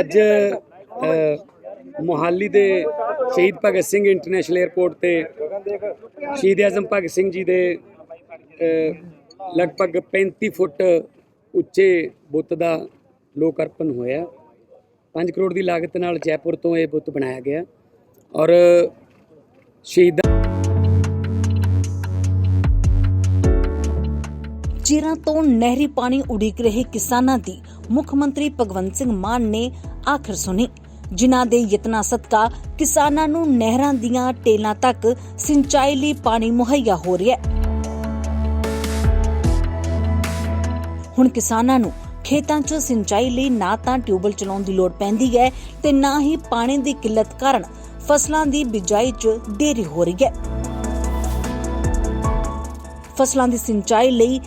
ਅੱਜ ਅ, ਮੋਹਾਲੀ ਦੇ ਸ਼ਹੀਦ ਭਗਤ ਸਿੰਘ ਇੰਟਰਨੈਸ਼ਨਲ 에ਅਰਪੋਰਟ ਤੇ ਸ਼ਹੀਦ ਆਜ਼ਮ ਭਗਤ ਸਿੰਘ ਜੀ ਦੇ ਲਗਭਗ 35 ਫੁੱਟ ਉੱਚੇ ਬੁੱਤ ਦਾ ਲੋਕ ਅਰਪਣ ਹੋਇਆ। 5 ਕਰੋੜ ਦੀ ਲਾਗਤ ਨਾਲ ਜੈਪੁਰ ਤੋਂ ਇਹ ਬੁੱਤ ਬਣਾਇਆ ਗਿਆ। ਔਰ ਸ਼ਹੀਦ ਚਿਰਾਂ ਤੋਂ ਨਹਿਰੀ ਪਾਣੀ ਉਡੀਕ ਰਹੇ ਕਿਸਾਨਾਂ ਦੀ ਮੁੱਖ ਮੰਤਰੀ ਭਗਵੰਤ ਸਿੰਘ ਮਾਨ ਨੇ ਆਖਰ ਸੁਣੀ। ਜਿਨ੍ਹਾਂ ਦੇ ਯਤਨਾਂ ਸਦਕਾ ਕਿਸਾਨਾਂ ਨੂੰ ਨਹਿਰਾਂ ਦੀਆਂ ਟੇਲਾਂ ਤੱਕ ਸਿੰਚਾਈ ਲਈ ਪਾਣੀ ਮੁਹੱਈਆ ਹੋ ਰਿਹਾ ਹੈ। ਹੁਣ ਕਿਸਾਨਾਂ ਨੂੰ ਖੇਤਾਂ 'ਚ ਸਿੰਚਾਈ ਲਈ ਨਾ ਤਾਂ ਟਿਊਬਲ ਚਲਾਉਣ ਦੀ ਲੋੜ ਪੈਂਦੀ ਹੈ ਤੇ ਨਾ ਹੀ ਪਾਣੀ ਦੀ ਕਿੱਲਤ ਕਾਰਨ ਫਸਲਾਂ ਦੀ ਬਿਜਾਈ 'ਚ ਦੇਰੀ ਹੋ ਰਹੀ ਹੈ। ਫਸਲਾਂ ਦੀ ਸਿੰਚਾਈ ਲਈ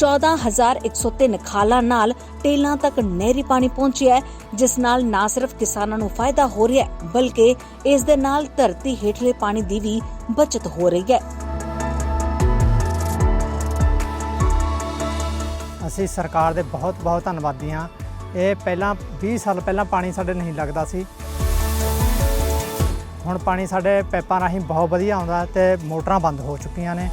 14103 ਖਾਲਾਂ ਨਾਲ ਟੇਲਾਂ ਤੱਕ ਨਹਿਰੀ ਪਾਣੀ ਪਹੁੰਚਿਆ ਹੈ, ਜਿਸ ਨਾਲ ਨਾ ਸਿਰਫ ਕਿਸਾਨਾਂ ਨੂੰ ਫਾਇਦਾ ਹੋ ਰਿਹਾ ਹੈ ਬਲਕਿ ਇਸ ਦੇ ਨਾਲ ਧਰਤੀ ਹੇਠਲੇ ਪਾਣੀ ਦੀ ਵੀ ਬਚਤ ਹੋ ਰਹੀ ਹੈ। ਅਸੀਂ ਸਰਕਾਰ ਦੇ ਬਹੁਤ ਬਹੁਤ ਧੰਨਵਾਦੀ ਹਾਂ। ਇਹ ਪਹਿਲਾਂ 20 ਸਾਲ ਪਹਿਲਾਂ ਪਾਣੀ ਸਾਡੇ ਨਹੀਂ ਲੱਗਦਾ ਸੀ। ਹੁਣ ਪਾਣੀ ਸਾਡੇ ਪੈਪਾਂ ਰਾਹੀਂ ਬਹੁਤ ਵਧੀਆ ਆਉਂਦਾ ਤੇ ਮੋਟਰਾਂ ਬੰਦ ਹੋ ਚੁੱਕੀਆਂ ਨੇ।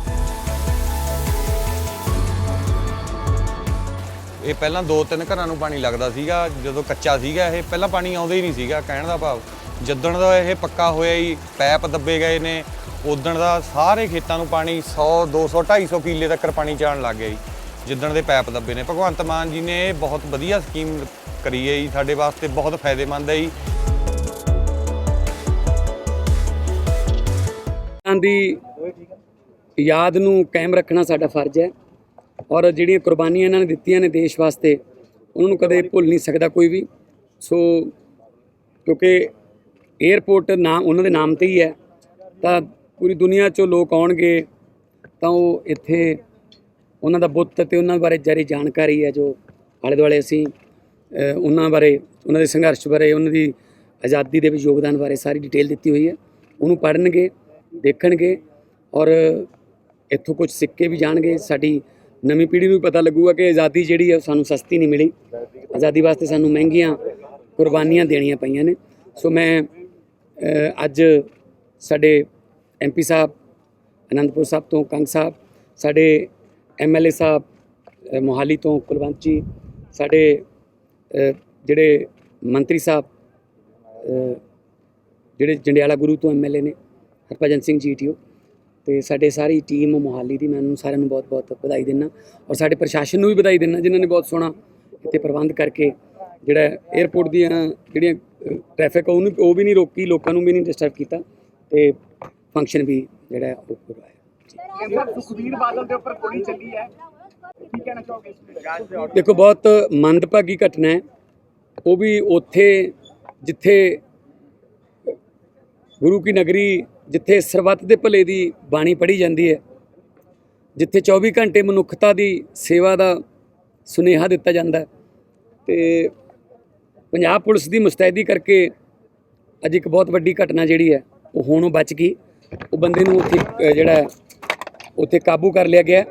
ਇਹ ਪਹਿਲਾਂ ਦੋ ਤਿੰਨ ਘਰਾਂ ਨੂੰ ਪਾਣੀ ਲੱਗਦਾ ਸੀਗਾ, ਜਦੋਂ ਕੱਚਾ ਸੀਗਾ ਇਹ, ਪਹਿਲਾਂ ਪਾਣੀ ਆਉਂਦਾ ਹੀ ਨਹੀਂ ਸੀਗਾ, ਕਹਿਣ ਦਾ ਭਾਵ। ਜਿੱਦਣ ਦਾ ਇਹ ਪੱਕਾ ਹੋਇਆ ਹੀ ਪੈਪ ਦੱਬੇ ਗਏ ਨੇ ਉਦਣ ਦਾ ਸਾਰੇ ਖੇਤਾਂ ਨੂੰ ਪਾਣੀ 100 200 250 ਕਿੱਲੇ ਤੱਕ ਪਾਣੀ ਜਾਣ ਲੱਗ ਗਿਆ ਜੀ, ਜਿੱਦਣ ਦੇ ਪੈਪ ਦੱਬੇ ਨੇ। ਭਗਵੰਤ ਮਾਨ ਜੀ ਨੇ ਇਹ ਬਹੁਤ ਵਧੀਆ ਸਕੀਮ ਕਰੀ ਹੈ ਜੀ, ਸਾਡੇ ਵਾਸਤੇ ਬਹੁਤ ਫਾਇਦੇਮੰਦ ਹੈ ਜੀ। ਦੀ ਯਾਦ ਨੂੰ ਕਾਇਮ ਰੱਖਣਾ ਸਾਡਾ ਫਰਜ਼ ਹੈ। ਔਰ ਜਿਹੜੀਆਂ ਕੁਰਬਾਨੀਆਂ ਇਹਨਾਂ ਨੇ ਦਿੱਤੀਆਂ ਨੇ ਦੇਸ਼ ਵਾਸਤੇ, ਉਹਨਾਂ ਨੂੰ ਕਦੇ ਭੁੱਲ ਨਹੀਂ ਸਕਦਾ ਕੋਈ ਵੀ। ਸੋ ਕਿਉਂਕਿ 에ਅਰਪੋਰਟ ਨਾਮ ਉਹਨਾਂ ਦੇ ਨਾਮ ਤੇ ਹੀ ਹੈ, ਤਾਂ ਪੂਰੀ ਦੁਨੀਆ 'ਚੋਂ ਲੋਕ ਆਉਣਗੇ, ਤਾਂ ਉਹ ਇੱਥੇ ਉਹਨਾਂ ਦਾ ਬੁੱਤ ਤੇ ਉਹਨਾਂ ਬਾਰੇ ਜਾਰੀ ਜਾਣਕਾਰੀ ਹੈ ਜੋ ਆਲੇ ਦੁਆਲੇ ਅਸੀਂ ਉਹਨਾਂ ਬਾਰੇ, ਉਹਨਾਂ ਦੇ ਸੰਘਰਸ਼ ਬਾਰੇ, ਉਹਨਾਂ ਦੀ ਆਜ਼ਾਦੀ ਦੇ ਵਿੱਚ ਯੋਗਦਾਨ ਬਾਰੇ ਸਾਰੀ ਡਿਟੇਲ ਦਿੱਤੀ ਹੋਈ ਹੈ। ਉਹਨੂੰ ਪੜ੍ਹਨਗੇ, ਦੇਖਣਗੇ ਔਰ ਇੱਥੋਂ ਕੁਝ ਸਿੱਕੇ ਵੀ ਜਾਣਗੇ, ਸਾਡੀ ਨਵੀਂ ਪੀੜ੍ਹੀ ਨੂੰ ਵੀ ਪਤਾ ਲੱਗੂਗਾ ਕਿ ਆਜ਼ਾਦੀ ਜਿਹੜੀ ਹੈ ਸਾਨੂੰ ਸਸਤੀ ਨਹੀਂ ਮਿਲੀ। ਆਜ਼ਾਦੀ ਵਾਸਤੇ ਸਾਨੂੰ ਮਹਿੰਗੀਆਂ ਕੁਰਬਾਨੀਆਂ ਦੇਣੀਆਂ ਪਈਆਂ ਨੇ। ਸੋ ਮੈਂ ਅੱਜ ਸਾਡੇ ਐਮਪੀ ਸਾਹਿਬ, ਅਨੰਦਪੁਰ ਸਾਹਿਬ ਤੋਂ ਕੰਗ ਸਾਹਿਬ, ਸਾਡੇ ਐਮਐਲਏ ਸਾਹਿਬ ਮੋਹਾਲੀ ਤੋਂ ਕੁਲਵੰਤ ਜੀ ਸਾਡੇ ਜਿਹੜੇ ਮੰਤਰੀ ਸਾਹਿਬ ਜਿਹੜੇ ਜੰਡਿਆਲਾ ਗੁਰੂ ਤੋਂ ਐਮਐਲਏ ਨੇ, ਹਰਭਜਨ ਸਿੰਘ ਜੀ ਜੀਟੀਓ ਤੇ ਸਾਡੇ ਸਾਰੀ ਟੀਮ ਮੋਹਾਲੀ ਦੀ ਮੈਂ ਉਹਨੂੰ ਸਾਰਿਆਂ ਨੂੰ ਬਹੁਤ-ਬਹੁਤ ਵਧਾਈ ਦਿੰਦਾ ਔਰ ਸਾਡੇ ਪ੍ਰਸ਼ਾਸਨ ਨੂੰ ਵੀ ਵਧਾਈ ਦਿੰਦਾ ਜਿਨ੍ਹਾਂ ਨੇ ਬਹੁਤ ਸੋਹਣਾ ਇੱਥੇ ਪ੍ਰਬੰਧ ਕਰਕੇ ਜਿਹੜਾ 에ਅਰਪੋਰਟ ਦੀਆਂ ਜਿਹੜੀਆਂ ਟ੍ਰੈਫਿਕ ਉਹਨੂੰ ਉਹ ਵੀ ਨਹੀਂ ਰੋਕੀ ਲੋਕਾਂ ਨੂੰ ਵੀ ਨਹੀਂ ਡਿਸਟਰਬ ਕੀਤਾ ਤੇ ਫੰਕਸ਼ਨ ਵੀ ਜਿਹੜਾ ਉਹ ਕਰਵਾਇਆ। ਸੁਖਵੀਰ ਬਾਦਲ ਦੇ ਉੱਪਰ ਗੋਲੀ ਚੱਲੀ ਹੈ। ਕੀ ਕਹਿਣਾ ਚਾਹੋਗੇ ਦੇਖੋ ਬਹੁਤ ਮੰਦਭਾਗੀ ਘਟਨਾ ਹੈ। ਉਹ ਵੀ ਉੱਥੇ ਜਿੱਥੇ ਗੁਰੂ ਕੀ ਨਗਰੀ ਜਿੱਥੇ ਸਰਬੱਤ ਦੇ ਭਲੇ ਦੀ ਬਾਣੀ ਪੜ੍ਹੀ ਜਾਂਦੀ ਹੈ ਜਿੱਥੇ 24 ਘੰਟੇ ਮਨੁੱਖਤਾ ਦੀ ਸੇਵਾ ਦਾ ਸੁਨੇਹਾ ਦਿੱਤਾ ਜਾਂਦਾ ਹੈ। ਤੇ ਪੰਜਾਬ ਪੁਲਿਸ ਦੀ ਮੁਸਤੈਦੀ ਕਰਕੇ ਅੱਜ ਇੱਕ ਬਹੁਤ ਵੱਡੀ ਘਟਨਾ ਜਿਹੜੀ ਹੈ ਉਹ ਹੋਣੋਂ ਬਚ ਗਈ। ਉਹ ਬੰਦੇ ਨੂੰ ਉੱਥੇ ਜਿਹੜਾ ਉੱਥੇ ਕਾਬੂ ਕਰ ਲਿਆ ਗਿਆ।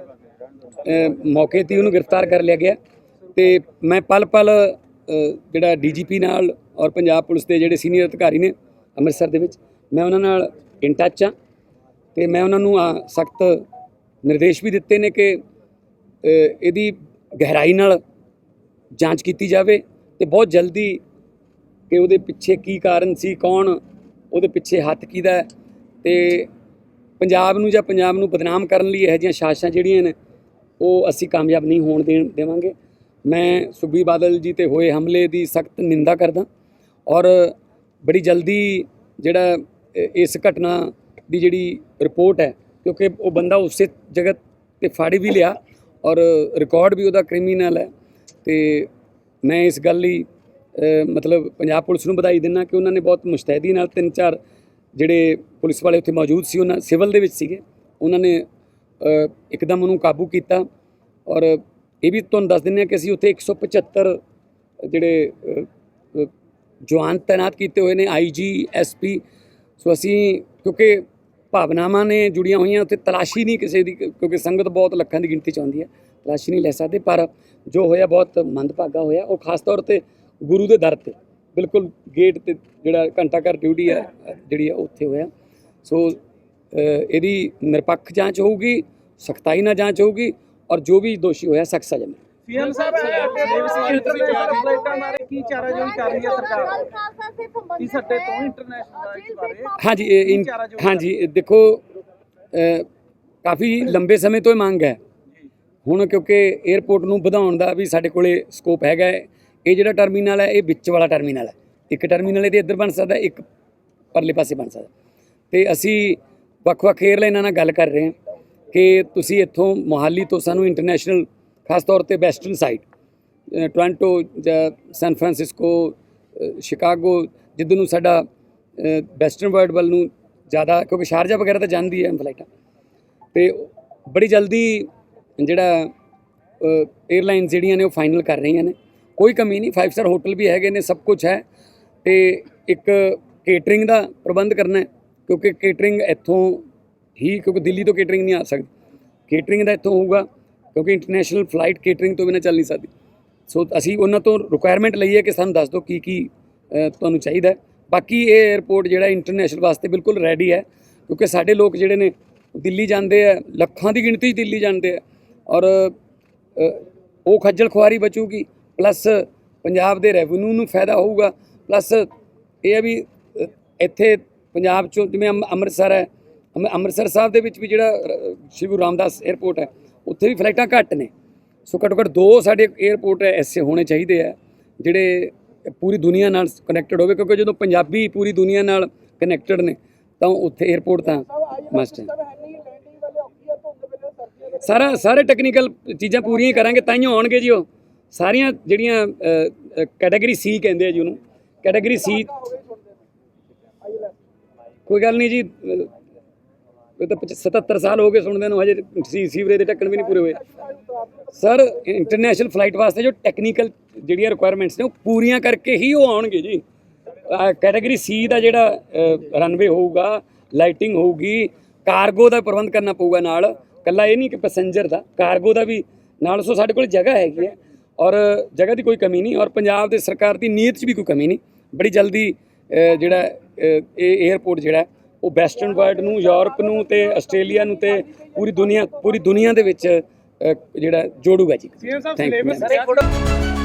ਮੌਕੇ ਤੇ ਉਹਨੂੰ ਗ੍ਰਿਫਤਾਰ ਕਰ ਲਿਆ ਗਿਆ। ਤੇ ਮੈਂ ਪਲ ਪਲ ਅ, ਜਿਹੜਾ ਡੀਜੀਪੀ ਨਾਲ ਔਰ ਪੰਜਾਬ ਪੁਲਿਸ ਦੇ ਜਿਹੜੇ ਸੀਨੀਅਰ ਅਧਿਕਾਰੀ ਨੇ ਅੰਮ੍ਰਿਤਸਰ ਦੇ ਵਿੱਚ ਮੈਂ ਉਹਨਾਂ ਨਾਲ ਇਨ ਟੱਚ ਆ। ਤੇ ਮੈਂ ਉਹਨਾਂ ਨੂੰ ਸਖਤ ਨਿਰਦੇਸ਼ ਵੀ ਦਿੱਤੇ ਨੇ ਕਿ ਇਹਦੀ ਗਹਿਰਾਈ ਨਾਲ ਜਾਂਚ ਕੀਤੀ ਜਾਵੇ ਤੇ ਬਹੁਤ ਜਲਦੀ ਕਿ ਉਹਦੇ ਪਿੱਛੇ ਕੀ ਕਾਰਨ ਸੀ, ਕੌਣ, ਉਹਦੇ ਪਿੱਛੇ ਹੱਥ ਕਿਹਦਾ ਹੈ। ਤੇ ਪੰਜਾਬ ਨੂੰ ਜਾਂ ਪੰਜਾਬ ਨੂੰ ਬਦਨਾਮ ਕਰਨ ਲਈ ਇਹੋ ਜਿਹੀਆਂ ਸਾਜ਼ਿਸ਼ਾਂ ਜਿਹੜੀਆਂ ਨੇ, ਉਹ ਅਸੀਂ ਕਾਮਯਾਬ ਨਹੀਂ ਹੋਣ ਦੇਣ ਦੇਵਾਂਗੇ। ਮੈਂ ਸੁਖਬੀਰ ਬਾਦਲ ਜੀ ਤੇ ਹੋਏ ਹਮਲੇ ਦੀ ਸਖਤ ਨਿੰਦਾ ਕਰਦਾ ਔਰ ਬੜੀ ਜਲਦੀ ਜਿਹੜਾ ਇਸ ਘਟਨਾ ਦੀ ਜਿਹੜੀ ਰਿਪੋਰਟ ਹੈ ਕਿਉਂਕਿ ਉਹ ਬੰਦਾ ਉਸੇ ਜਗ੍ਹਾ ਤੇ ਫਾੜੀ ਵੀ ਲਿਆ ਔਰ ਰਿਕਾਰਡ ਵੀ ਉਹਦਾ ਕ੍ਰਿਮੀਨਲ ਹੈ। ਤੇ ਮੈਂ ਇਸ ਗੱਲ ਲਈ ਮਤਲਬ ਪੰਜਾਬ ਪੁਲਿਸ ਨੂੰ ਵਧਾਈ ਦਿੰਦਾ ਕਿ ਉਹਨਾਂ ਨੇ ਬਹੁਤ ਮੁਸ਼ਤੈਦੀ ਨਾਲ ਤਿੰਨ ਚਾਰ ਜਿਹੜੇ ਪੁਲਿਸ ਵਾਲੇ ਉੱਥੇ ਮੌਜੂਦ ਸੀ ਉਹਨਾਂ ਸਿਵਲ ਦੇ ਵਿੱਚ ਸੀਗੇ ਉਹਨਾਂ ਨੇ ਇੱਕਦਮ ਉਹਨੂੰ ਕਾਬੂ ਕੀਤਾ ਔਰ ਇਹ ਵੀ ਤੁਹਾਨੂੰ ਦੱਸ ਦਿੰਦੇ ਹਾਂ ਕਿ ਅਸੀਂ ਉੱਥੇ 175 ਜਿਹੜੇ ਅ, ਅ, ਜਵਾਨ ਤਾਇਨਾਤ ਕੀਤੇ ਹੋਏ ਨੇ ਆਈਜੀ ਐਸਪੀ ਸੋ ਅਸੀਂ, ਕਿਉਂਕਿ ਭਾਵਨਾਵਾਂ ਨੇ ਜੁੜੀਆਂ ਹੋਈਆਂ, ਉੱਥੇ ਤਲਾਸ਼ੀ ਨਹੀਂ ਕਿਸੇ ਦੀ, ਕਿਉਂਕਿ ਸੰਗਤ ਬਹੁਤ ਲੱਖਾਂ ਦੀ ਗਿਣਤੀ ਚ ਆਉਂਦੀ ਹੈ, ਤਲਾਸ਼ੀ ਨਹੀਂ ਲੈ ਸਕਦੇ, ਪਰ ਜੋ ਹੋਇਆ ਬਹੁਤ ਮੰਦਭਾਗਾ ਹੋਇਆ ਉਹ ਖਾਸ ਤੌਰ ਤੇ ਗੁਰੂ ਦੇ ਦਰ ਤੇ, ਬਿਲਕੁਲ ਗੇਟ ਤੇ ਜਿਹੜਾ ਘੰਟਾ ਘਰ ਡਿਊਟੀ ਆ ਜਿਹੜੀ ਆ ਉੱਥੇ ਹੋਇਆ। ਸੋ ਇਹਦੀ ਨਿਰਪੱਖ ਜਾਂਚ ਹੋਊਗੀ, ਸਖਤਾਈ ਨਾਲ ਜਾਂਚ ਹੋਊਗੀ, ਔਰ ਜੋ ਵੀ ਦੋਸ਼ੀ ਹੋਇਆ, ਸਖਤ ਸਜ਼ਾ ਸੀਐਮ ਸਾਹਿਬ ਦੇਵ ਸਿੰਘ ਜੀ ਤੁਸੀਂ ਚਾਰ ਫਲਾਈਟਾਂ ਮਾਰੇ ਕੀ ਚਾਰਾਜੋਈ ਕਰ ਰਹੀ ਹੈ ਸਰਕਾਰ? ਇਸ ਅੱਡੇ ਤੋਂ ਇੰਟਰਨੈਸ਼ਨਲ ਇਸ ਬਾਰੇ? ਹਾਂਜੀ ਹਾਂਜੀ ਦੇਖੋ ਕਾਫੀ ਲੰਬੇ ਸਮੇਂ ਤੋਂ ਇਹ ਮੰਗ ਹੈ। ਹੁਣ ਕਿਉਂਕਿ 에어ਪੋਰਟ ਨੂੰ ਵਧਾਉਣ ਦਾ ਵੀ ਸਾਡੇ ਕੋਲੇ ਸਕੋਪ ਹੈਗਾ ਇਹ ਜਿਹੜਾ ਟਰਮੀਨਲ ਹੈ ਇਹ ਵਿੱਚ ਵਾਲਾ ਟਰਮੀਨਲ ਹੈ। ਇੱਕ ਟਰਮੀਨਲ ਇਹਦੇ ਇੱਧਰ ਬਣ ਸਕਦਾ ਇੱਕ ਪਰਲੇ ਪਾਸੇ ਬਣ ਸਕਦਾ। ਤੇ ਅਸੀਂ ਵੱਖ-ਵੱਖ ਏਅਰਲਾਈਨਾਂ ਨਾਲ ਗੱਲ ਕਰ ਰਹੇ ਹਾਂ ਕਿ ਤੁਸੀਂ ਇੱਥੋਂ ਮੋਹਾਲੀ ਤੋਂ ਸਾਨੂੰ ਇੰਟਰਨੈਸ਼ਨਲ ਖਾਸ ਤੌਰ ਤੇ ਵੈਸਟਰਨ ਸਾਈਡ ਟੋਰਾਂਟੋ ਜਾਂ ਸੈਨ ਫਰਾਂਸਿਸਕੋ ਸ਼ਿਕਾਗੋ ਜਿੱਧਰ ਨੂੰ ਸਾਡਾ ਵੈਸਟਰਨ ਵਰਲਡ ਵੱਲ ਨੂੰ ਜ਼ਿਆਦਾ ਕਿਉਂਕਿ ਸ਼ਾਰਜਾ ਵਗੈਰਾ ਤਾਂ ਜਾਂਦੀ ਹੈ ਫਲਾਈਟਾਂ ਤੇ ਬੜੀ ਜਲਦੀ ਜਿਹੜਾ 에ਅਰਲਾਈਨਸ ਜਿਹੜੀਆਂ ਨੇ ਉਹ ਫਾਈਨਲ ਕਰ ਰਹੀਆਂ ਨੇ ਕੋਈ ਕਮੀ ਨਹੀਂ 5 ਸਟਾਰ ਹੋਟਲ ਵੀ ਹੈਗੇ ਨੇ ਸਭ ਕੁਝ ਹੈ ਤੇ ਇੱਕ ਕੇਟਰਿੰਗ ਦਾ ਪ੍ਰਬੰਧ ਕਰਨਾ ਹੈ ਕਿਉਂਕਿ ਕੇਟਰਿੰਗ ਇੱਥੋਂ ਹੀ ਕਿਉਂਕਿ ਦਿੱਲੀ ਤੋਂ ਕੇਟਰਿੰਗ ਨਹੀਂ ਆ ਸਕਦੀ ਕੇਟਰਿੰਗ ਦਾ ਇੱਥੋਂ ਹੋਊਗਾ ਕਿਉਂਕਿ ਇੰਟਰਨੈਸ਼ਨਲ ਫਲਾਈਟ ਕੇਟਰਿੰਗ ਤੋਂ ਬਿਨਾਂ ਚੱਲ ਨਹੀਂ ਸਕਦੀ। ਸੋ ਅਸੀਂ ਉਹਨਾਂ ਤੋਂ ਰਿਕੁਆਇਰਮੈਂਟ ਲਈ ਹੈ ਕਿ ਸਾਨੂੰ ਦੱਸ ਦਿਓ ਕੀ ਕੀ ਤੁਹਾਨੂੰ ਚਾਹੀਦਾ ਬਾਕੀ ਇਹ 에ਅਰਪੋਰਟ ਜਿਹੜਾ ਇੰਟਰਨੈਸ਼ਨਲ ਵਾਸਤੇ ਬਿਲਕੁਲ ਰੈਡੀ ਹੈ, ਕਿਉਂਕਿ ਸਾਡੇ ਲੋਕ ਜਿਹੜੇ ਨੇ ਦਿੱਲੀ ਜਾਂਦੇ ਆ, ਲੱਖਾਂ ਦੀ ਗਿਣਤੀ 'ਚ ਦਿੱਲੀ ਜਾਂਦੇ ਆ। ਔਰ ਉਹ ਖੱਜਲ ਖੁਆਰੀ ਬਚੂਗੀ ਪਲੱਸ ਪੰਜਾਬ ਦੇ ਰੈਵਨਿਊ ਨੂੰ ਫਾਇਦਾ ਹੋਊਗਾ ਪਲੱਸ ਇਹ ਹੈ ਵੀ ਇੱਥੇ ਪੰਜਾਬ ਚੋਂ ਜਿਵੇਂ ਅੰਮ- ਅੰਮ੍ਰਿਤਸਰ ਹੈ ਅੰਮ੍ਰਿਤਸਰ ਸਾਹਿਬ ਦੇ ਵਿੱਚ ਵੀ ਜਿਹੜਾ ਸ਼੍ਰੀ ਗੁਰੂ ਰਾਮਦਾਸ 에ਅਰਪੋਰਟ ਹੈ ਉੱਥੇ ਵੀ ਫਲਾਈਟਾਂ ਘੱਟ ਨੇ। ਸੋ ਘੱਟੋ ਘੱਟ ਦੋ ਸਾਡੇ 에ਅਰਪੋਰਟ ਐਸੇ ਹੋਣੇ ਚਾਹੀਦੇ ਆ ਜਿਹੜੇ ਪੂਰੀ ਦੁਨੀਆ ਨਾਲ ਕਨੈਕਟਡ ਹੋਵੇ ਕਿਉਂਕਿ ਜਦੋਂ ਪੰਜਾਬੀ ਪੂਰੀ ਦੁਨੀਆ ਨਾਲ ਕਨੈਕਟਡ ਨੇ ਤਾਂ ਉੱਥੇ 에ਅਰਪੋਰਟ ਤਾਂ ਮਸਟ ਹੈ ਸਾਰਾ ਸਾਰੇ ਟੈਕਨੀਕਲ ਚੀਜ਼ਾਂ ਪੂਰੀਆਂ ਹੀ ਕਰਾਂਗੇ ਤਾਂ ਹੀ ਆਉਣਗੇ ਜੀ ਉਹ। ਸਾਰੀਆਂ ਜਿਹੜੀਆਂ ਕੈਟਾਗਰੀ ਸੀ ਕਹਿੰਦੇ ਆ ਜੀ ਉਹਨੂੰ। ਕੈਟਾਗਰੀ ਸੀ ਕੋਈ ਗੱਲ ਨਹੀਂ ਜੀ ਇਹ ਤਾਂ 77 ਸਾਲ ਹੋ ਗਏ ਸੁਣਦੇ ਨੂੰ, ਹਜੇ ਸੀ ਸੀਵਰੇਜ ਦੇ ਢੱਕਣ ਵੀ ਨਹੀਂ ਪੂਰੇ ਹੋਏ। ਸਰ ਇੰਟਰਨੈਸ਼ਨਲ ਫਲਾਈਟ ਵਾਸਤੇ ਜੋ ਟੈਕਨੀਕਲ ਜਿਹੜੀਆਂ ਰਿਕੁਆਇਰਮੈਂਟਸ ਨੇ, ਉਹ ਪੂਰੀਆਂ ਕਰਕੇ ਹੀ ਉਹ ਆਉਣਗੇ ਜੀ। ਕੈਟਾਗਰੀ ਸੀ ਦਾ ਜਿਹੜਾ ਰਨਵੇ ਹੋਊਗਾ ਲਾਈਟਿੰਗ ਹੋਊਗੀ ਕਾਰਗੋ ਦਾ ਪ੍ਰਬੰਧ ਕਰਨਾ ਪਊਗਾ ਨਾਲ। ਕੱਲਾ ਇਹ ਨਹੀਂ ਕਿ ਪੈਸੇਂਜਰ ਦਾ ਕਾਰਗੋ ਦਾ ਵੀ ਨਾਲ ਸੋ ਸਾਡੇ ਕੋਲ ਜਗ੍ਹਾ ਹੈਗੀ ਹੈ। ਔਰ ਜਗ੍ਹਾ ਦੀ ਕੋਈ ਕਮੀ ਨਹੀਂ, ਔਰ ਪੰਜਾਬ ਦੇ ਸਰਕਾਰ ਦੀ ਨੀਅਤ 'ਚ ਵੀ ਕੋਈ ਕਮੀ ਨਹੀਂ। ਬੜੀ ਜਲਦੀ ਜਿਹੜਾ ਇਹ 에ਅਰਪੋਰਟ ਜਿਹੜਾ ਉਹ ਵੈਸਟਰਨ ਵਰਲਡ ਨੂੰ ਯੂਰਪ ਨੂੰ ਤੇ ਆਸਟ੍ਰੇਲੀਆ ਨੂੰ ਤੇ ਪੂਰੀ ਦੁਨੀਆ ਪੂਰੀ ਦੁਨੀਆ ਦੇ ਵਿੱਚ ਜਿਹੜਾ ਜੋੜੂਗਾ ਜੀ। ਸੀਐਮ ਸਾਹਿਬ